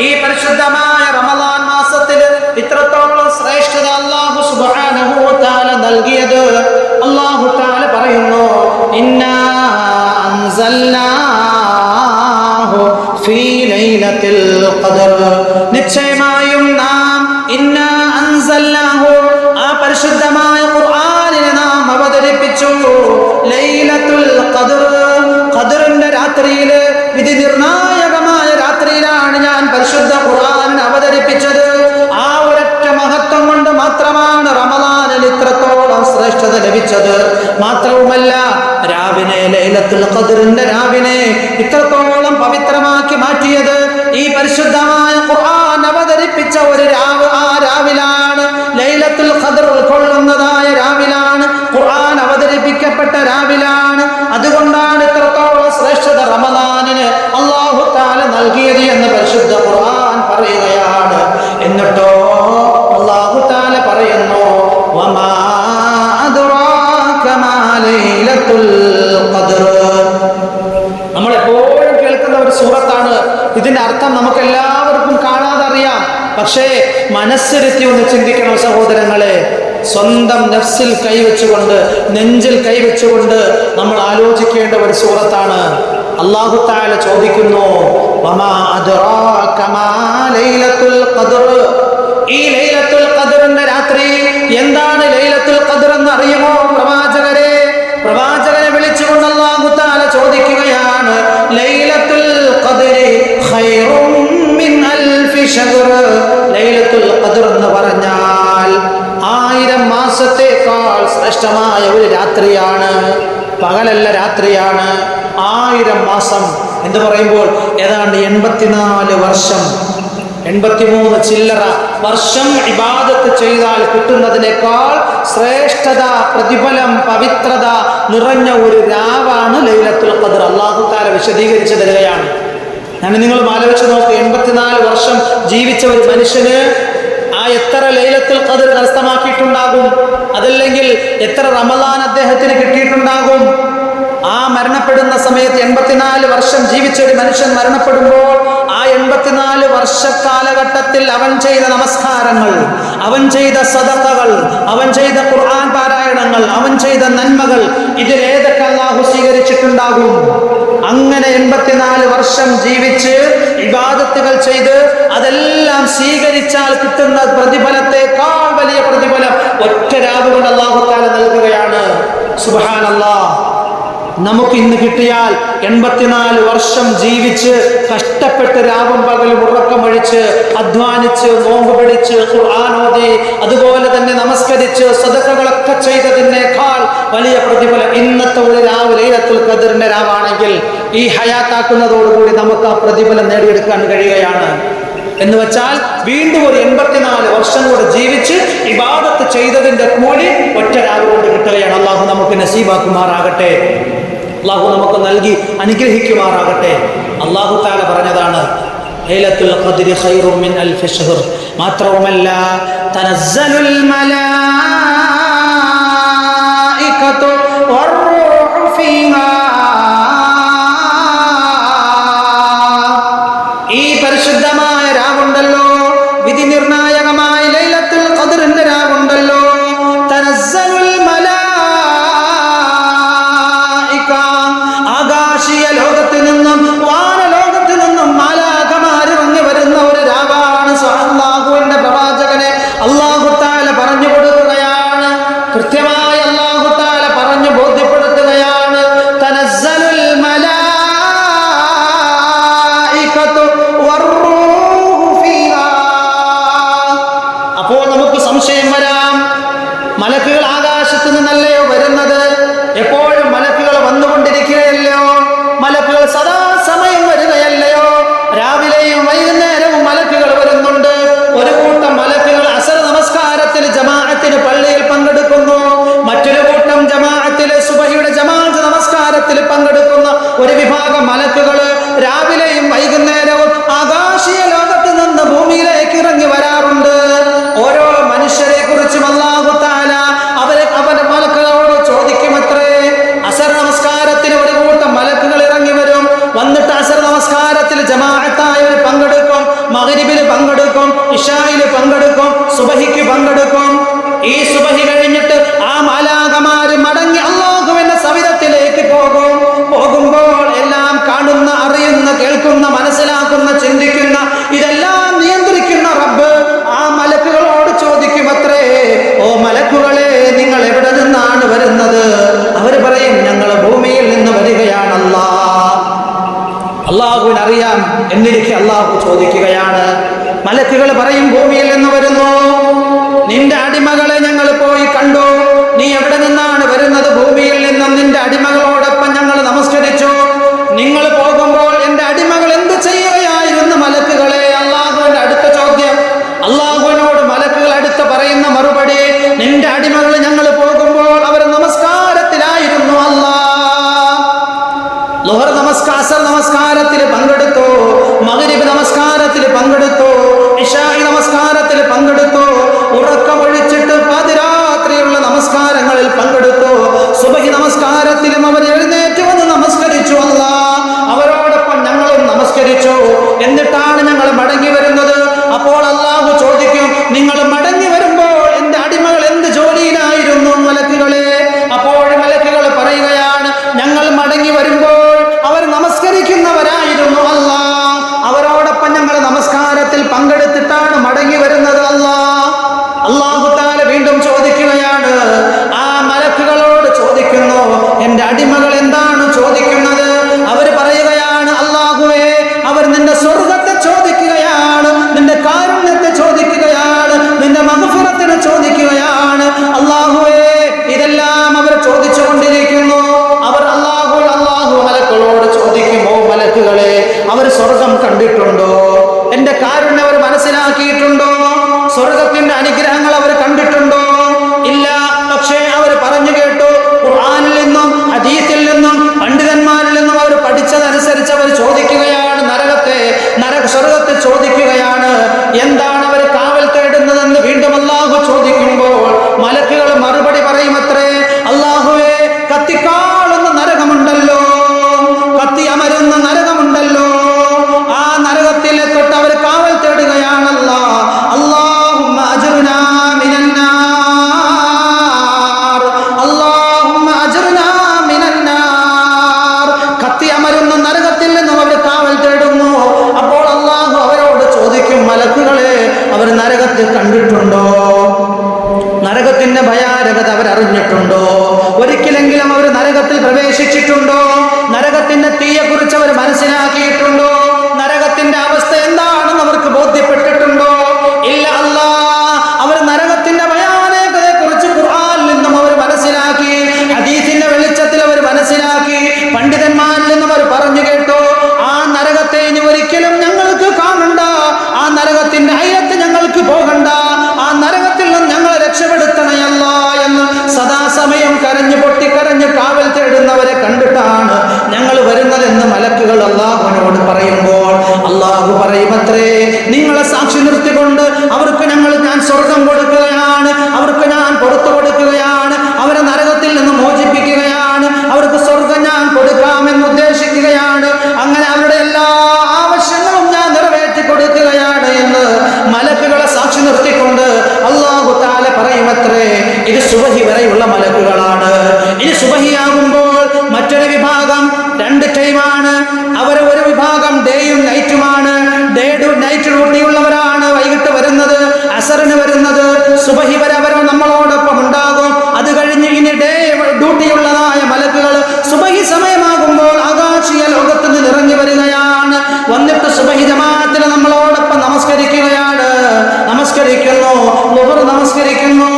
ഈ പരിശുദ്ധമായ റമദാൻ മാസത്തിൽ ഇത്രത്തോളം ശ്രേഷ്ഠത സുബ്ഹാനഹു വ തആല നൽകിയത് അല്ലാഹു തആല പറയുന്നു ഇന്നാ അൻസൽനാഹു ഫീ ലൈലത്തിൽ ഖദർ. നിശ്ചയമായും നാം ഇന്നാ അൻസൽനാഹു ആ പരിശുദ്ധമായ ഖുർആനിനെ നാം അവതരിപ്പിച്ചു. ലൈലത്തുൽ ഖദർ ഖദറിന്റെ രാത്രിയിൽ വിധി രാത്രിയിലാണ് പരിശുദ്ധ ഖുർആൻ അവതരിപ്പിച്ചത് ആ ഒരൊറ്റ മഹത്വം കൊണ്ട് മാത്രമാണ് റമദാനിൽ ഇത്രത്തോളം ശ്രേഷ്ഠത ലഭിച്ചത്. മാത്രവുമല്ല രാവിനെ ലൈലത്തുൽ ഖദറിന്റെ രാവിനെ ഇത്രത്തോളം പവിത്രമാക്കി മാറ്റിയത് ഈ പരിശുദ്ധമായ ഖുർആൻ അവതരിപ്പിച്ച ഒരു രാവ് ആ രാവിലാണ് ലൈലത്തുൽ ഖദർ ഉൾക്കൊള്ളുന്നതായ രാവിലാണ് ഖുർആൻ അവതരിപ്പിക്കപ്പെട്ട രാവിലാണ്. അതുകൊണ്ടാണ് ഇത്രത്തോളം ശ്രേഷ്ഠത റമദാനിന് അള്ളാഹു താല നൽകിയത് എന്ന് പരിശുദ്ധ ഖുർആൻ പറയുകയാണ് എന്നിട്ടോ അള്ളാഹുത്താല പറയുന്നു നമ്മൾ എപ്പോഴും കേൾക്കുന്ന ഒരു സൂറത്താണ്. ഇതിന്റെ അർത്ഥം നമുക്ക് എല്ലാവർക്കും കാണാതെ അറിയാം പക്ഷേ മനസ്സിരുത്തി ഒന്ന് ചിന്തിക്കണം സഹോദരങ്ങളെ. സ്വന്തം നഫ്സിൽ കൈവച്ചുകൊണ്ട് നെഞ്ചിൽ കൈവച്ചുകൊണ്ട് നമ്മൾ ആലോചിക്കേണ്ട ഒരു സൂറത്താണ്. അള്ളാഹു താല ചോദിക്കുന്നു ഈ ലൈലത്തുൽ ഖദ്റിന്റെ രാത്രി എന്താണ് ലൈലത്തുൽ ഖദ്ർ എന്ന് അറിയുമോ പ്രവാചകരെ പ്രവാചകനെ വിളിച്ചുകൊണ്ട് അല്ലാഹു തആല ചോദിക്കുകയാണ് ലൈലത്തുൽ ഖദ്രി ഖൈറും മിൻ അൽഫി ശഹർ. ലൈലത്തുൽ ഖദ്ർ എന്ന് പറഞ്ഞാൽ ആയിരം മാസത്തേക്കാൾ ശ്രേഷ്ഠമായ ഒരു രാത്രിയാണ് പകലല്ല രാത്രിയാണ് ആയിരം മാസം എന്ന് പറയുമ്പോൾ ഏതാണ്ട് എൺപത്തിനാല് വർഷം? എൺപത്തിമൂന്ന് ചില്ലറ. വർഷം ഇബാദത്ത് ചെയ്താൽ കിട്ടുന്നതിനേക്കാൾ ശ്രേഷ്ഠത പ്രതിഫലം പവിത്രത നിറഞ്ഞ ഒരു രാവാണ് ലൈലത്തുൽ ഖദർ. അള്ളാഹു താല വിശദീകരിച്ചു തരികയാണ് ഞാൻ നിങ്ങൾ ആലോചിച്ച് നോക്കി എൺപത്തിനാല് വർഷം ജീവിച്ച ഒരു മനുഷ്യന് ആ എത്ര ലൈലത്തുൽ ഖദർ കരസ്ഥമാക്കിയിട്ടുണ്ടാകും? അതല്ലെങ്കിൽ എത്ര റമദാൻ അദ്ദേഹത്തിന് കിട്ടിയിട്ടുണ്ടാകും? ആ മരണപ്പെടുന്ന സമയത്ത് എൺപത്തിനാല് വർഷം ജീവിച്ച ഒരു മനുഷ്യൻ മരണപ്പെടുമ്പോൾ ആ എൺപത്തിനാല് വർഷ കാലഘട്ടത്തിൽ അവൻ ചെയ്ത നമസ്കാരങ്ങൾ അവൻ ചെയ്ത സദത്തകൾ അവൻ ചെയ്ത ഖുർആൻ പാരായണങ്ങൾ അവൻ ചെയ്ത നന്മകൾ ഇതിലേതൊക്കെ അള്ളാഹു സ്വീകരിച്ചിട്ടുണ്ടാകും? അങ്ങനെ എൺപത്തിനാല് വർഷം ജീവിച്ച് വിവാദത്തുകൾ ചെയ്ത് അതെല്ലാം സ്വീകരിച്ചാൽ കിട്ടുന്ന പ്രതിഫലത്തെക്കാൾ വലിയ പ്രതിഫലം ഒറ്റ രാവുകൊണ്ട് അള്ളാഹു താല നൽകുകയാണ്. സുബാൻ നമുക്ക് ഇന്ന് കിട്ടിയാൽ എൺപത്തിനാല് വർഷം ജീവിച്ച് കഷ്ടപ്പെട്ട് രാവും പകലും ഉറക്കമഴിച്ച് അധ്വാനിച്ച് നോമ്പ് പിടിച്ച് ഖുർആാനോദി അതുപോലെ തന്നെ നമസ്കരിച്ച് സദക്കകളൊക്കെ ചെയ്തതിനേക്കാൾ വലിയ പ്രതിഫലം ഇന്നത്തെ ഒരു രാവ് ലൈലത്തുൽ കതിറിന്റെ രാവാണെങ്കിൽ ഈ ഹയാത്താക്കുന്നതോടുകൂടി നമുക്ക് ആ പ്രതിഫലം നേടിയെടുക്കാൻ കഴിയുകയാണ്. എന്ന് വെച്ചാൽ വീണ്ടും ഒരു എൺപത്തിനാല് വർഷം കൂടെ ജീവിച്ച് ഇബാദത്ത് ചെയ്തതിന്റെ കൂലി ഒറ്റ രാവ് കൊണ്ട് കിട്ടുകയാണ്. അള്ളാഹു നമുക്ക് നസീബാക്കുമാറാകട്ടെ. അള്ളാഹു നമുക്ക് നൽകി അനുഗ്രഹിക്കുമാറാകട്ടെ. അള്ളാഹു താല പറഞ്ഞതാണ് ലൈലത്തുൽ മിൻ മാത്രവുമല്ല തനസ്സലുൽ മലായികതു ദുഹർ നമസ്കാസർ നമസ്കാരത്തിൽ പങ്കെടുത്തോ മകരിബ് നമസ്കാരത്തിൽ പങ്കെടുത്തോ ഇഷായി നമസ്കാരത്തിൽ പങ്കെടുത്തോ ഉറക്കമൊഴിച്ചിട്ട് പാതിരാത്രിയുള്ള നമസ്കാരങ്ങളിൽ പങ്കെടുത്തോ സുബഹി നമസ്കാരത്തിലും അവർ എഴുന്നേറ്റ് വന്ന് നമസ്കരിച്ചു അല്ല. അവരോടൊപ്പം ഞങ്ങളും നമസ്കരിച്ചു. എന്നിട്ടാണ് ഞങ്ങൾ മടങ്ങി വരുന്നത്. അപ്പോൾ അള്ളാഹു ചോദിക്കും നിങ്ങൾ മടങ്ങി പ്രവേശിച്ചിട്ടുണ്ടോ നരകത്തിന്റെ തീയെക്കുറിച്ച് അവർ മനസ്സിലാക്കിയിട്ടുണ്ടോ? പറയുമത്രേ നിങ്ങളെ സാക്ഷി നിർത്തിക്കൊണ്ട് അവർക്ക് ഞങ്ങൾ ഞാൻ സ്വർഗം കൊടുക്കും അസറിന് വരുന്നത് സുബഹി വരെ അവർ നമ്മളോടൊപ്പം ഉണ്ടാകും. അത് കഴിഞ്ഞ് ഇനി ഡേ ഡ്യൂട്ടിയുള്ളതായ മലക്കുകൾ സുബഹി സമയമാകുമ്പോൾ ആകാശീയ ലോകത്ത് നിന്ന് ഇറങ്ങി വരികയാണ്. വന്നിട്ട് സുബഹി ജമാഅത്തിന് നമ്മളോടൊപ്പം നമസ്കരിക്കുകയാണ്. നമസ്കരിക്കുന്നു. നമസ്കരിക്കുന്നു.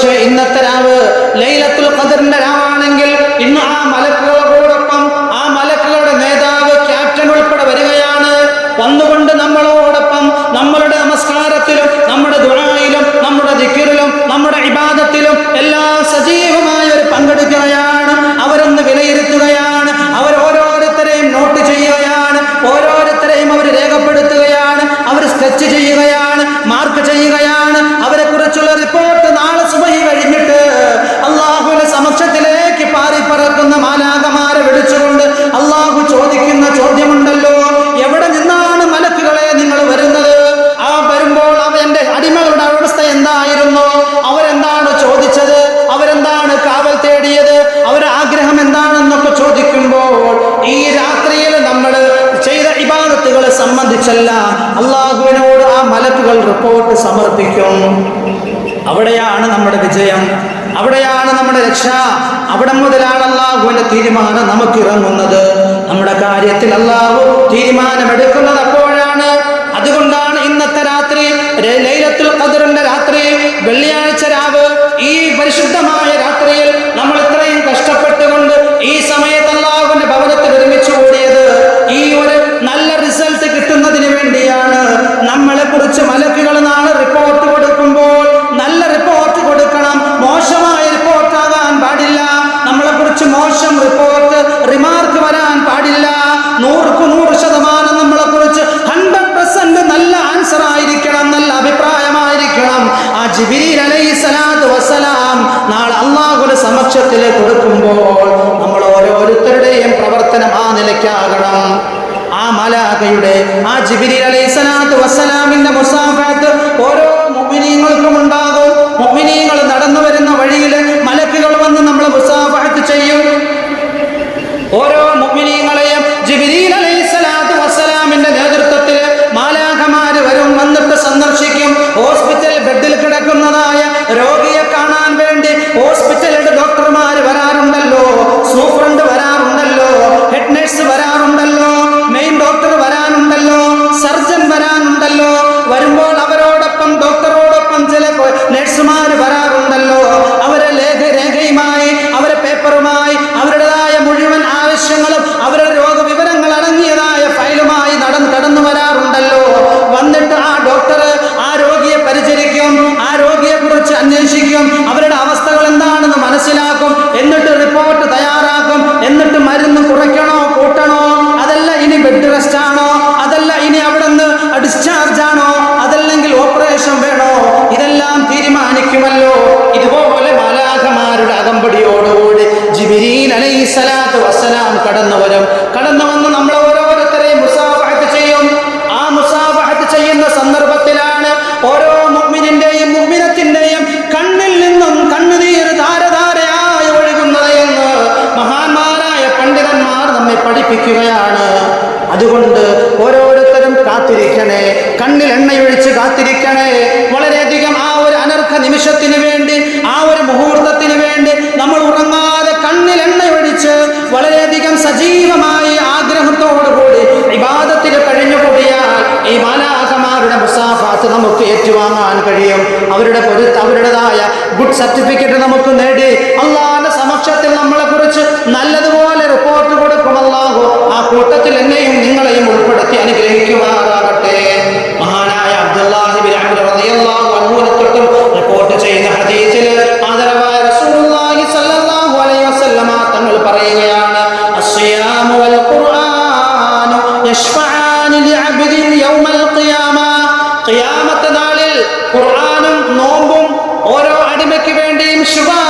പക്ഷേ ഇന്നത്തെ രാവ് അവിടെയാണ് നമ്മുടെ വിജയം. അവിടെയാണ് നമ്മുടെ രക്ഷ. അവിടെ മുതലാണ് അള്ളാഹുവിന്റെ തീരുമാനം നമുക്ക് ഇറങ്ങുന്നത് നമ്മുടെ കാര്യത്തിൽ അള്ളാഹു തീരുമാനമെടുക്കുന്നത് അപ്പോഴാണ്. അതുകൊണ്ടാണ് ഇന്നത്തെ രാത്രി ലൈലത്തുൽ ഖദറിന്റെ രാത്രി വെള്ളിയാഴ്ച രാത്രി അള്ളാഹുവിന്റെ സമക്ഷത്തിൽ കൊടുക്കുമ്പോൾ നമ്മൾ ഓരോരുത്തരുടെയും പ്രവർത്തനം ആ നിലയ്ക്കാകണം. ആ മലാഖയുടെ ആ ജിബിരി അലൈഹി വസ്സലാമിന്റെ മുസാഫാത്ത് ഓരോ മുഅ്മിനീങ്ങൾക്കും ഉണ്ടാകും. മുഅ്മിനീങ്ങൾ നടന്നു നമുക്ക് ഏറ്റുവാങ്ങാൻ കഴിയും. അവരുടെ അവരുടേതായ ഗുഡ് സർട്ടിഫിക്കറ്റ് നമുക്ക് നേടി. അള്ളാന്റെ സമക്ഷത്തിൽ നമ്മളെ കുറിച്ച് നല്ലതുപോലെ റിപ്പോർട്ട് കൊടുക്കും അല്ലാഹു ആ കൂട്ടത്തിൽ എന്നെയും നിങ്ങളെയും ഉൾപ്പെടുത്തി അനുഗ്രഹിക്കുമാറാകട്ടെ. മഹാനായ അബ്ദുല്ലാഹി ബിൻ അംർ റളിയല്ലാഹു അൻഹുവിനെ തൊട്ടും റിപ്പോർട്ട് ചെയ്യുന്ന ഹദീസിൽ ആദരവായ റസൂലുള്ളാഹി അലൈഹി വസല്ലമ പറയുകയാണ് അസ്സിയാമു വൽ ഖുർആനു യശ്ഫഅാനി ഖിയാമ ഖുർആനും നോമ്പും ഓരോ അടിമയ്ക്ക് വേണ്ടിയും ശുപാർശ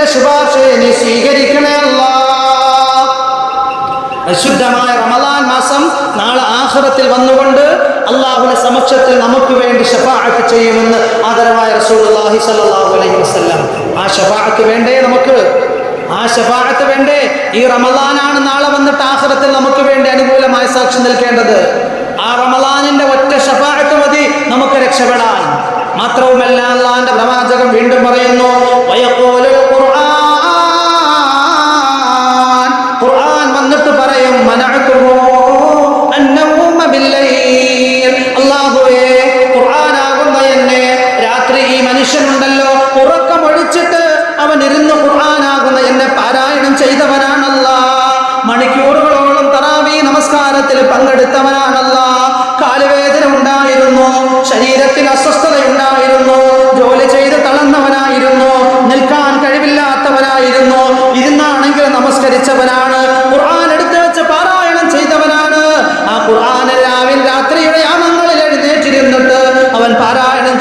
എന്റെ ശുപാർശയെ നീ സ്വീകരിക്കണേ അല്ല. പരിശുദ്ധമായ റമദാൻ മാസം നാളെ ആഖിറത്തിൽ വന്നുകൊണ്ട് അള്ളാഹുവിന്റെ സമക്ഷത്തിൽ നമുക്ക് വേണ്ടി ഷഫാഅത്ത് ചെയ്യുമെന്ന് ആദരവായ റസൂലുള്ളാഹി സ്വല്ലല്ലാഹു അലൈഹി വസല്ലം. ആ ഷഫാഅത്ത് വേണ്ടേ നമുക്ക്? ആ ഷഫാഅത്ത് വേണ്ടേ? ഈ റമദാനാണ് നാളെ വന്നിട്ട് ആഖിറത്തിൽ നമുക്ക് വേണ്ടി അനുകൂലമായ സാക്ഷി നിൽക്കേണ്ടത്. ആ റമദാനിന്റെ ഒറ്റ ഷഫാഅത്ത് മതി നമുക്ക് രക്ഷപ്പെടാൻ. മാത്രവുമല്ല അള്ളാഹിന്റെ പ്രവാചകം വീണ്ടും പറയുന്നു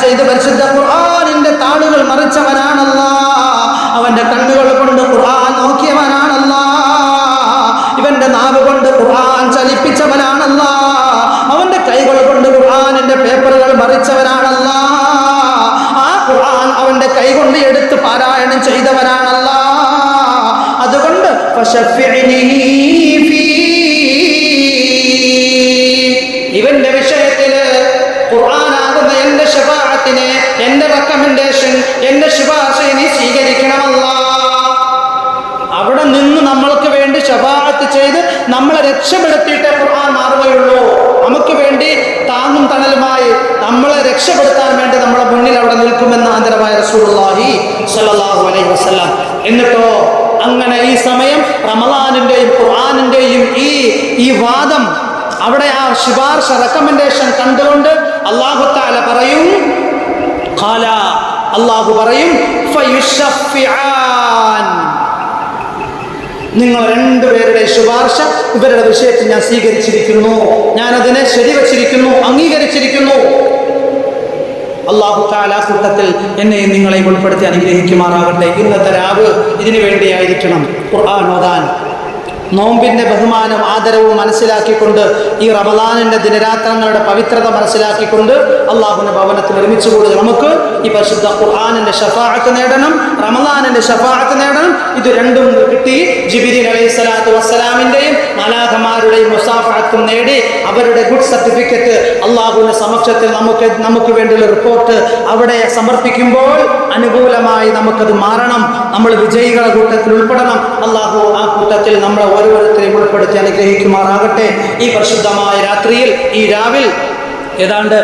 ചെയ്ത് പരിശുദ്ധ ഖുർആാനിന്റെ താളുകൾ മറിച്ചവനാണല്ല. അവന്റെ കണ്ണുകൾ കൊണ്ട് ഖുർആൻ നോക്കിയവനാണല്ല. ഇവന്റെ നാവ് കൊണ്ട് ഖുർആൻ ചലിപ്പിച്ചവനാണല്ല. അവന്റെ കൈകൾ കൊണ്ട് ഖുർആാനിന്റെ പേപ്പറുകൾ മറിച്ചവനാണല്ല. ആ ഖുർആൻ അവന്റെ കൈ കൊണ്ട് എടുത്ത് പാരായണം ചെയ്തവനാണല്ല. അതുകൊണ്ട് എന്റെ റെക്കമെൻഡേഷൻ എന്റെ ശുപാർശ നീ സ്വീകരിക്കണമല്ല. അവിടെ നിന്ന് നമ്മൾക്ക് വേണ്ടി ശഫാഅത്ത് ചെയ്ത് നമ്മളെ രക്ഷപ്പെടുത്തിയിട്ടേ ഖുർആൻ മാറുകയുള്ളൂ. നമുക്ക് വേണ്ടി താങ്ങും തണലുമായി നമ്മളെ രക്ഷപ്പെടുത്താൻ വേണ്ടി നമ്മളെ മുന്നിൽ അവിടെ നിൽക്കുമെന്ന് ആന്തരമായ റസൂലുള്ളാഹി സ്വല്ലല്ലാഹു അലൈഹി വസല്ലം. എന്നിട്ടോ അങ്ങനെ ഈ സമയം റമലാനിന്റെയും ഖുർആാനിന്റെയും ഈ ഈ വാദം അവിടെ ആ ശുപാർശ റെക്കമെൻഡേഷൻ കണ്ടുകൊണ്ട് അള്ളാഹുത്താല പറയും ഖാല അള്ളാഹു പറയും നിങ്ങൾ രണ്ടുപേരുടെ ശുപാർശ ഇവരുടെ വിഷയത്തിൽ ഞാൻ സ്വീകരിച്ചിരിക്കുന്നു. ഞാൻ അതിനെ ശരിവച്ചിരിക്കുന്നു അംഗീകരിച്ചിരിക്കുന്നു. അള്ളാഹു താല കൂട്ടത്തിൽ എന്നെയും നിങ്ങളെയും ഉൾപ്പെടുത്തി അനുഗ്രഹിക്കുമാറാകട്ടെ. ഇന്നത്തെ രാവ് ഇതിനു വേണ്ടിയായിരിക്കണം. ഖുർആൻ ഓതാൻ. നോമ്പിന്റെ ബഹുമാനം ആദരവും മനസ്സിലാക്കിക്കൊണ്ട് ഈ റമദാനിന്റെ ദിനരാത്രങ്ങളുടെ പവിത്രത മനസ്സിലാക്കിക്കൊണ്ട് അള്ളാഹുവിന്റെ ഭവനത്തിൽ ഒരുമിച്ച് കൂടി നമുക്ക് ഈ പരിശുദ്ധ ഖുർആാനിന്റെ ഷഫാഅത്ത് നേടണം റമദാനിന്റെ ഷഫാഅത്ത് നേടണം. ഇത് രണ്ടും കിട്ടി. ജിബിരി അലൈഹി സ്വലാത്തു വസ്സലാമിന്റെയും മലാഖമാരുടെയും മുസാഫാത്തും നേടി അവരുടെ ഗുഡ് സർട്ടിഫിക്കറ്റ് അള്ളാഹുവിന്റെ സമക്ഷത്തിൽ നമുക്ക് നമുക്ക് വേണ്ടിയുള്ള റിപ്പോർട്ട് അവിടെ സമർപ്പിക്കുമ്പോൾ അനുകൂലമായി നമുക്കത് മാറണം. നമ്മൾ വിജയികളുടെ കൂട്ടത്തിൽ ഉൾപ്പെടണം. അള്ളാഹു ആ കൂട്ടത്തിൽ നമ്മളെ ഓരോരുത്തരെയും ഉൾപ്പെടുത്തി അനുഗ്രഹിക്കുമാറാകട്ടെ. ഈ പരിശുദ്ധമായ രാത്രിയിൽ ഈ രാവിൽ ഏതാണ്ട്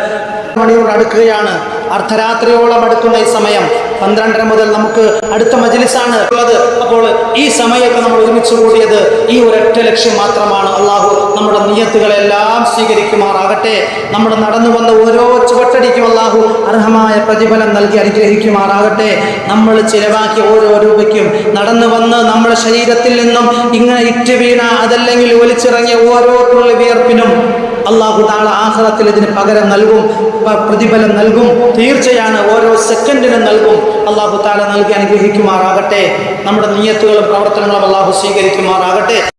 മണിയോട് അടുക്കുകയാണ്. അർദ്ധരാത്രിയോളം അടുക്കുന്ന ഈ സമയം. പന്ത്രണ്ടര മുതൽ നമുക്ക് അടുത്ത മജിലിസാണ് ഉള്ളത്. അപ്പോൾ ഈ സമയത്ത് നമ്മൾ ഒരുമിച്ച് കൂടിയത് ഈ ഒരൊറ്റ ലക്ഷ്യം മാത്രമാണ്. അള്ളാഹു നമ്മുടെ നിയത്തുകളെല്ലാം സ്വീകരിക്കുമാറാകട്ടെ. നമ്മൾ നടന്നു വന്ന ഓരോ ചുവട്ടടിക്കും അള്ളാഹു അർഹമായ പ്രതിഫലം നൽകി അനുഗ്രഹിക്കുമാറാകട്ടെ. നമ്മൾ ചിലവാക്കിയ ഓരോ രൂപയ്ക്കും നടന്നു വന്ന് നമ്മുടെ ശരീരത്തിൽ നിന്നും ഇങ്ങനെ ഇറ്റ് വീണ അതല്ലെങ്കിൽ ഒലിച്ചിറങ്ങിയ ഓരോ തുള്ളി വിയർപ്പിനും അള്ളാഹു താള ആഹ്റത്തിൽ ഇതിന് പകരം നൽകും പ്രതിഫലം നൽകും. തീർച്ചയാണ് ഓരോ സെക്കൻഡിനും നൽകും. അള്ളാഹു താല നൽകി അനുഗ്രഹിക്കുമാറാകട്ടെ. നമ്മുടെ നീയത്തുകളും പ്രവർത്തനങ്ങളും അള്ളാഹു സ്വീകരിക്കുമാറാകട്ടെ.